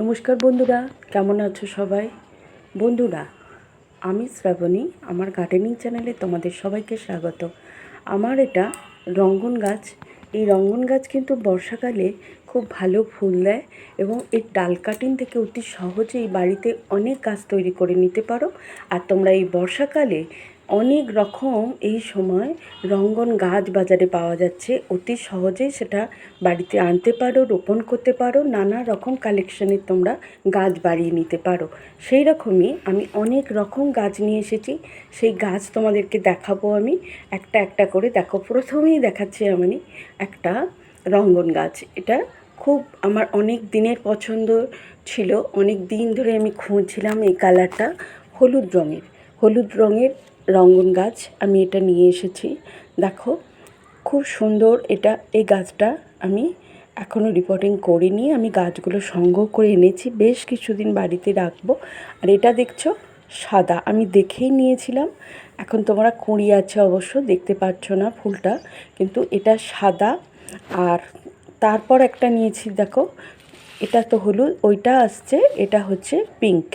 নমস্কার বন্ধুরা, কেমন আছো সবাই? বন্ধুরা, আমি শ্রাবণী, আমার গার্ডেনিং চ্যানেলে তোমাদের সবাইকে স্বাগত। আমার এটা রঙ্গন গাছ। এই রঙ্গন গাছ কিন্তু বর্ষাকালে খুব ভালো ফুল দেয় এবং এর ডাল কাটিং থেকে অতি সহজেই বাড়িতে অনেক গাছ তৈরি করে নিতে পারো। আর তোমরা এই বর্ষাকালে অনেক রকম এই সময় রঙ্গন গাছ বাজারে পাওয়া যাচ্ছে। অতি সহজেই সেটা বাড়িতে আনতে পারো, রোপণ করতে পারো, নানা রকম কালেকশনের তোমরা গাছ বাড়িয়ে নিতে পারো। সেই রকমই আমি অনেক রকম গাছ নিয়ে এসেছি। সেই গাছ তোমাদেরকে দেখাবো আমি। একটা একটা করে দেখো। প্রথমেই দেখাচ্ছি আমি একটা রঙ্গন গাছ। এটা খুব আমার অনেক দিনের পছন্দ ছিল। অনেক দিন ধরে আমি খুঁজছিলাম এই কালারটা হলুদ রঙের। হলুদ রঙের রঙ্গন গাছ আমি এটা নিয়ে এসেছি। দেখো, খুব সুন্দর এটা, এই গাছটা আমি এখনও রিপোর্টিং করিনি। আমি গাছগুলো সংগ্রহ করে এনেছি, বেশ কিছুদিন বাড়িতে রাখব। আর এটা দেখছ, সাদা। আমি দেখেই নিয়েছিলাম। এখন তোমরা কুঁড়ি আছে অবশ্য, দেখতে পাচ্ছ না ফুলটা, কিন্তু এটা সাদা। আর তারপর একটা নিয়েছি, দেখো, এটা তো হলুদ, ওইটা আসছে, এটা হচ্ছে পিঙ্ক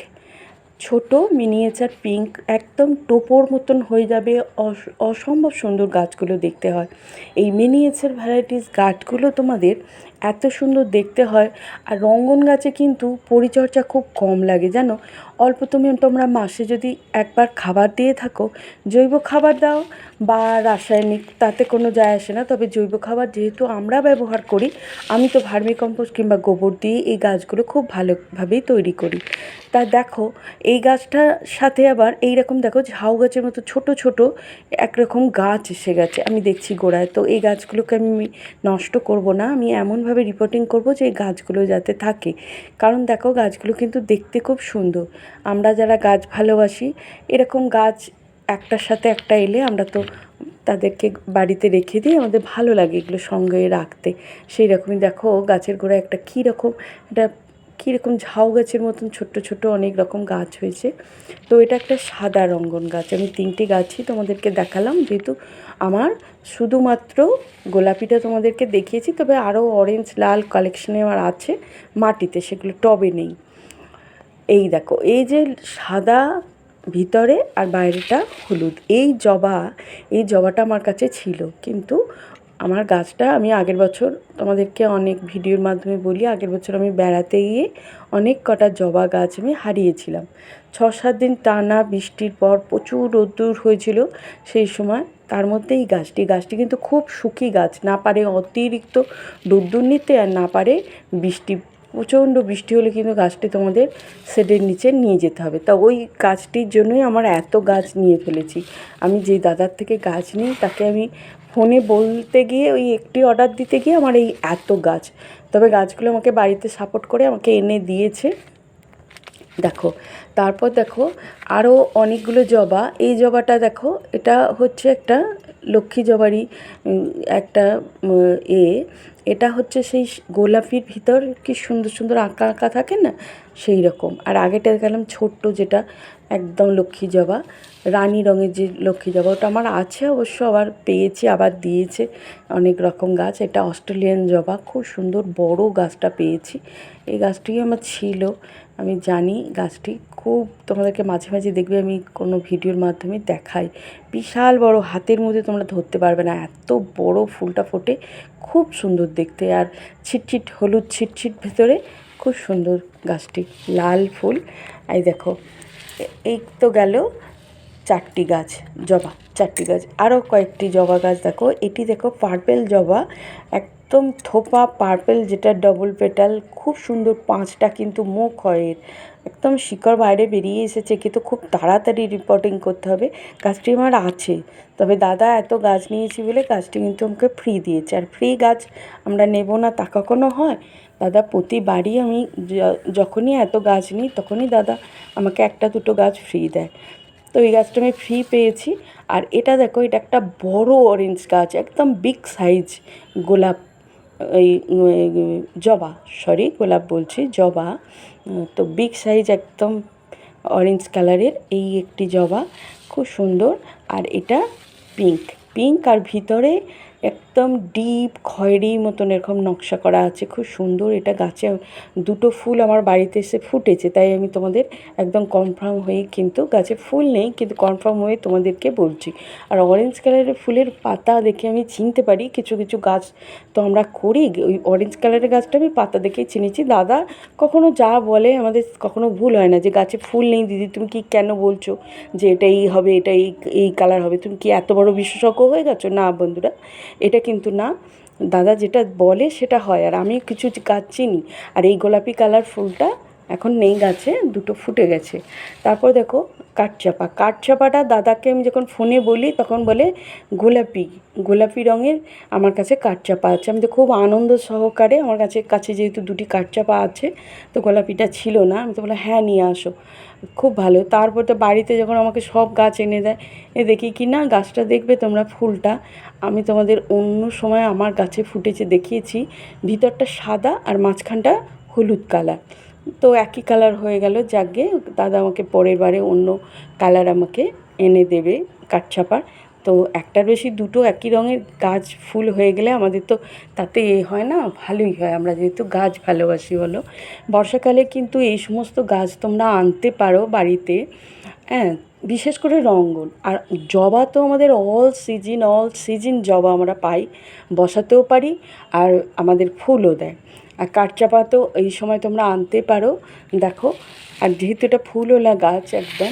ছোট মিনিয়েচার পিঙ্ক একদম টোপোর মতন হয়ে যাবে, অস- অসম্ভব সুন্দর গাছগুলো দেখতে হয়। এই মিনিয়েচার ভ্যারাইটিস গাছগুলো তোমাদের এত সুন্দর দেখতে হয়। আর রঙ্গন গাছে কিন্তু পরিচর্যা খুব কম লাগে, জানো? অল্প তুমি তোমরা মাসে যদি একবার খাবার দিয়ে থাকো, জৈব খাবার দাও বা রাসায়নিক, তাতে কোনো যায় আসে না। তবে জৈব খাবার যেহেতু আমরা ব্যবহার করি, আমি তো ভার্মি কম্পোস্ট কিংবা গোবর দিয়ে এই গাছগুলো খুব ভালোভাবেই তৈরি করি। তা দেখো, এই গাছটার সাথে আবার এই রকম দেখো ঝাউ গাছের মতো ছোট ছোট একরকম গাছ এসে গেছে। আমি দেখছি গোড়ায়। তো এই গাছগুলোকে আমি নষ্ট করব না। আমি এমনভাবে রিপোর্টিং করব যে এই গাছগুলো যাতে থাকে। কারণ দেখো, গাছগুলো কিন্তু দেখতে খুব সুন্দর। আমরা যারা গাছ ভালোবাসি, এরকম গাছ একটার সাথে একটা এলে আমরা তো তাদেরকে বাড়িতে রেখে দিই, আমাদের ভালো লাগে এগুলো সঙ্গে রাখতে। সেই রকমই দেখো, গাছের গোড়ায় একটা কী রকম একটা কীরকম ঝাউ গাছের মতন ছোট্ট ছোট্ট অনেক রকম গাছ হয়েছে। তো এটা একটা সাদা রঙ্গন গাছ। আমি তিনটে গাছই তোমাদেরকে দেখালাম, যেহেতু আমার শুধুমাত্র গোলাপিটা তোমাদেরকে দেখিয়েছি, তবে আরও অরেঞ্জ লাল কালেকশনে আমার আছে মাটিতে, সেগুলো টবে নেই। এই দেখো, এই যে সাদা ভিতরে আর বাইরেটা হলুদ। এই জবা, এই জবাটা আমার কাছে ছিল, কিন্তু আমার গাছটা আমি আগের বছর তোমাদেরকে অনেক ভিডিওর মাধ্যমে বলি, আগের বছর আমি বেড়াতে গিয়ে অনেক কটা জবা গাছ আমি হারিয়েছিলাম। ছ সাত দিন টানা বৃষ্টির পর প্রচুর রোদ্দুর হয়েছিল সেই সময়। তার মধ্যে এই গাছটি গাছটি কিন্তু খুব সুখী গাছ, না পারে অতিরিক্ত রোদ্দুর নিতে আর না পারে বৃষ্টি, প্রচণ্ড বৃষ্টি হলে কিন্তু গাছটি তোমাদের শেডের নিচে নিয়ে যেতে হবে। তা ওই গাছটির জন্যই আমার এত গাছ নিয়ে ফেলেছি। আমি যে দাদার থেকে গাছ নিই তাকে আমি ফোনে বলতে গিয়ে, ওই একটি অর্ডার দিতে গিয়ে আমার এই এত গাছ। তবে গাছগুলো আমাকে বাড়িতে সাপোর্ট করে আমাকে এনে দিয়েছে। দেখো, তারপর দেখো আরও অনেকগুলো জবা। এই জবাটা দেখো, এটা হচ্ছে একটা লক্ষ্মী জবারই একটা এ। এটা হচ্ছে সেই গোলাপির ভিতর কি সুন্দর সুন্দর আঁকা আঁকা থাকে না, সেই রকম। আর আগেটা গেলাম ছোট্ট যেটা একদম লক্ষ্মী জবা, রানী রঙের যে লক্ষ্মী জবা, ওটা আমার আছে অবশ্য, আবার পেয়েছি, আবার দিয়েছে অনেক রকম গাছ। এটা অস্ট্রেলিয়ান জবা, খুব সুন্দর বড় গাছটা পেয়েছি। এই গাছটি আমার ছিল, আমি জানি গাছটি। খুব তোমাদেরকে মাঝে মাঝে দেখবে, আমি কোনো ভিডিওর মাধ্যমে দেখাই। বিশাল বড়, হাতের মধ্যে তোমরা ধরতে পারবে না, এত বড় ফুলটা ফোটে খুব সুন্দর দেখতে আর ছিটছিট হলুদ ছিটছিট ভেতরে খুব সুন্দর গাছটি, লাল ফুল। এই দেখো, এই তো গেল চারটি গাছ, জবা, চারটি গাছ। আরও কয়েকটি জবা গাছ দেখো, এটি দেখো পার্পেল জবা একদম থোপা পার্পেল যেটা ডবল পেটাল খুব সুন্দর পাঁচটা কিন্তু মুখ হয় একদম শিকড় বাইরে বেরিয়ে এসেছে, কিন্তু খুব তাড়াতাড়ি রিপোর্টিং করতে হবে। গাছটি আমার আছে, তবে দাদা এত গাছ নিয়েছি বলে গাছটি কিন্তু আমাকে ফ্রি দিয়েছে। আর ফ্রি গাছ আমরা নেব না, তা কখনো হয়? দাদা, প্রতিবারই আমি যখনই এত গাছ নিই, তখনই দাদা আমাকে একটা দুটো গাছ ফ্রি দেয়। তো এই গাছটা আমি ফ্রি পেয়েছি। আর এটা দেখো, এটা একটা বড় অরেঞ্জ গাছ, একদম বিগ সাইজ গোলাপ। এই জবা সরি গোলাপ বলছি, জবা তো বিগ সাইজ একদম অরেঞ্জ কালারের এই একটি জবা, খুব সুন্দর। আর এটা পিঙ্ক পিঙ্ক আর ভিতরে একদম ডিপ খয়েরি মতন এরকম নকশা করা আছে, খুব সুন্দর। এটা গাছে দুটো ফুল আমার বাড়িতে এসে ফুটেছে, তাই আমি তোমাদের একদম কনফার্ম হয়ে কিন্তু গাছে ফুল নেই, কিন্তু কনফার্ম হয়ে তোমাদেরকে বলছি। আর অরেঞ্জ কালারের ফুলের পাতা দেখে আমি চিনতে পারি, কিছু কিছু গাছ তো আমরা করি। ওই অরেঞ্জ কালারের গাছটা আমি পাতা দেখেই চিনেছি। দাদা কখনো যা বলে আমাদের কখনো ভুল হয় না যে গাছে ফুল নেই, দিদি তুমি কি কেন বলছো যে এটা এই হবে, এটা এই এই কালার হবে? তুমি কি এত বড় বিশেষজ্ঞ হয়ে গেছো? না বন্ধুরা এটা কিন্তু না। দাদা যেটা বলে সেটা হয়। আর আমি কিছু গাছ চিনি। আর এই গোলাপি কালার ফুলটা এখন নেই গাছে, দুটো ফুটে গেছে। তারপর দেখো কাঠচাপা কাঠচাপাটা দাদাকে আমি যখন ফোনে বলি তখন বলে, গোলাপি গোলাপি রঙের আমার কাছে কাঠচাপা আছে। আমি তো খুব আনন্দ সহকারে আমার কাছে কাছে যেহেতু দুটি কাঠচাপা আছে, তো গোলাপিটা ছিল না। আমি তো বললাম হ্যাঁ নিয়ে আসো। খুব ভালো। তারপর তো বাড়িতে যখন আমাকে সব গাছ এনে দেয়, এ দেখি কি না, গাছটা দেখবে তোমরা ফুলটা। আমি তোমাদের অন্য সময় আমার গাছে ফুটেছে দেখিয়েছি। ভিতরটা সাদা আর মাঝখানটা হলুদ কালার। তো একই কালার হয়ে গেল, যাকে দাদা আমাকে পরের বারে অন্য কালার আমাকে এনে দেবে কাঠচাপার তো একটার বেশি দুটো একই রঙের গাছ ফুল হয়ে গেলে আমাদের তো তাতে এ হয় না, ভালোই হয়। আমরা যেহেতু গাছ ভালোবাসি বলো। বর্ষাকালে কিন্তু এই সমস্ত গাছ তোমরা আনতে পারো বাড়িতে। হ্যাঁ বিশেষ করে রঙ্গন আর জবা তো আমাদের অল সিজন অল সিজন জবা আমরা পাই, বসাতেও পারি, আর আমাদের ফুলও দেয়। আর কাঠচাপা তো এই সময় তোমরা আনতে পারো। দেখো, আর যেহেতু এটা ফুলওলা গাছ একদম,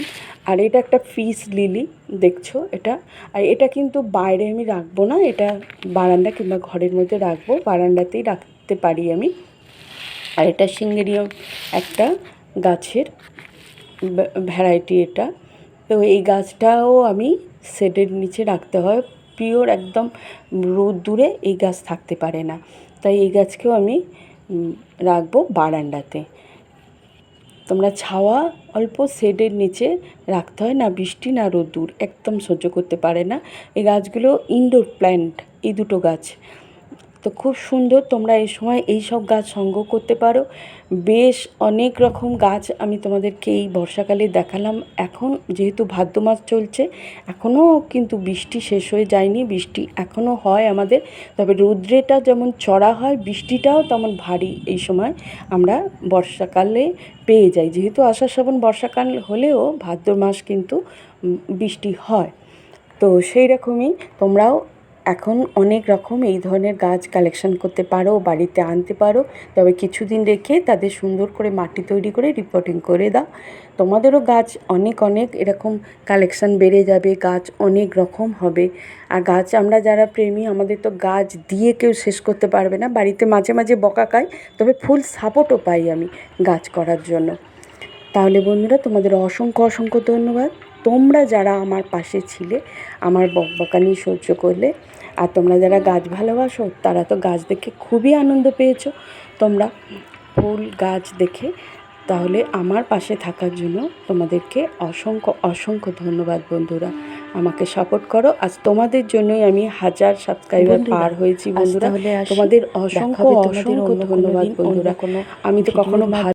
আর এটা একটা ফিস লিলি, দেখছ এটা? আর এটা কিন্তু বাইরে আমি রাখব না, এটা বারান্দা কিংবা ঘরের মধ্যে রাখব, বারান্দাতেই রাখতে পারি আমি। আর এটা সিঙ্গেরিয়াম একটা গাছের ভ্যারাইটি এটা। তো এই গাছটাও আমি শেডের নিচে রাখতে হয়, পিওর একদম রোদ্দুরে এই গাছ থাকতে পারে না। তাই এই গাছকেও আমি রাখব বারান্ডাতে তোমরা ছাওয়া অল্প শেডের নিচে রাখতে হয় না, বৃষ্টি না রোদ্দুর, একদম সহ্য করতে পারে না। এই গাছগুলো ইনডোর প্ল্যান্ট এই দুটো গাছ। তো খুব সুন্দর তোমরা এই সময় এই সব গাছ সংগ্রহ করতে পারো। বেশ অনেক রকম গাছ আমি তোমাদেরকে এই বর্ষাকালে দেখালাম। এখন যেহেতু ভাদ্র মাস চলছে, এখনও কিন্তু বৃষ্টি শেষ হয়ে যায়নি। বৃষ্টি এখনও হয় আমাদের। তবে রৌদ্রেটা যেমন চড়া হয়, বৃষ্টিটাও তেমন ভারী এই সময় আমরা বর্ষাকালে পেয়ে যাই। যেহেতু আষাঢ় শ্রাবণ বর্ষাকাল হলেও ভাদ্র মাস কিন্তু বৃষ্টি হয়। তো সেই রকমই তোমরাও এখন অনেক রকম এই ধরনের গাছ কালেকশন করতে পারো, বাড়িতে আনতে পারো। তবে কিছুদিন রেখে তাদের সুন্দর করে মাটি তৈরি করে রিপোর্টিং করে দাও। তোমাদেরও গাছ অনেক অনেক এরকম কালেকশন বেড়ে যাবে, গাছ অনেক রকম হবে। আর গাছ আমরা যারা প্রেমী, আমাদের তো গাছ দিয়ে কেউ শেষ করতে পারবে না। বাড়িতে মাঝে মাঝে বকা খাই, তবে ফুল সাপোর্টও পাই আমি গাছ করার জন্য। তাহলে বন্ধুরা, তোমাদের অসংখ্য অসংখ্য ধন্যবাদ। তোমরা যারা আমার পাশে ছিলে, আমার বকবকানি সহ্য করলে আর তোমরা যারা গাছ ভালোবাসো তারা তো গাছ দেখে খুবই আনন্দ পেয়েছ। তোমরা ফুল গাছ দেখে তাহলে আমার পাশে থাকার জন্য তোমাদেরকে অসংখ্য অসংখ্য ধন্যবাদ বন্ধুরা। আমাকে সাপোর্ট করো। আজ তোমাদের জন্যই আমি হাজার সাবস্ক্রাইবার পার হয়েছি বন্ধুরা। তাহলে তোমাদের অসংখ্য অসংখ্য ধন্যবাদ বন্ধুরা। কোনো আমি তো কখনো ভাব